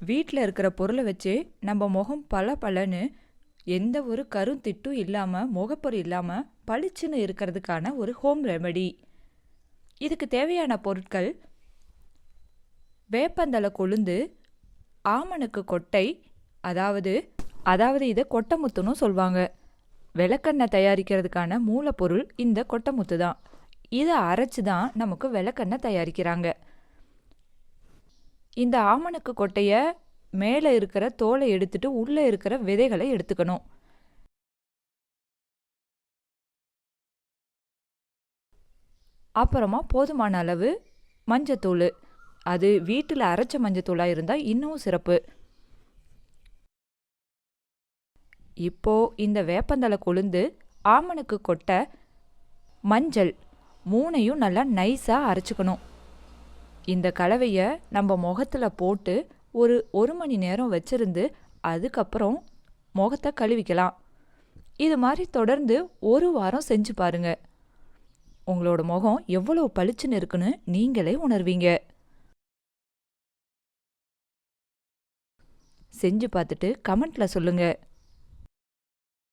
வீட்டில் இருக்கிற பொருளை வச்சு நம்ம முகம் பல பலன்னு எந்த ஒரு கருந்திட்டும் இல்லாமல் முகப்பொரு இல்லாமல் பளிச்சுன்னு இருக்கிறதுக்கான ஒரு ஹோம் ரெமெடி இதுக்கு தேவையான பொருட்கள் வேப்பந்தலை கொழுந்து ஆமணக்கு கொட்டை அதாவது அதாவது இதை கொட்டமுத்துன்னு சொல்லுவாங்க விளக்கெண்ணெய் தயாரிக்கிறதுக்கான மூலப்பொருள் இந்த கொட்டமுத்து தான் இதை அரைச்சு தான் நமக்கு விளக்கெண்ணெய் தயாரிக்கிறாங்க. இந்த ஆமணக்கு கொட்டையை மேலே இருக்கிற தோலை எடுத்துட்டு உள்ளே இருக்கிற விதைகளை எடுத்துக்கணும். அப்புறமா போதுமான அளவு மஞ்சத்தூள். அது வீட்டில் அரைச்ச மஞ்சத்தூளாக இருந்தால் இன்னும் சிறப்பு. இப்போ இந்த வேப்பந்தலை கொழுந்து ஆமணக்கு கொட்டை மஞ்சள் மூணையும் நல்லா நைஸாக அரைச்சிக்கணும். இந்த கலவையை நம்ம முகத்தில் போட்டு ஒரு ஒரு மணி நேரம் வச்சிருந்து அதுக்கப்புறம் முகத்தை கழுவிக்கலாம். இது மாதிரி தொடர்ந்து ஒரு வாரம் செஞ்சு பாருங்க. உங்களோட முகம் எவ்வளவு பளிச்சுன்னு இருக்குன்னு நீங்களே உணர்வீங்க. செஞ்சு பார்த்துட்டு கமெண்ட்ல சொல்லுங்கள்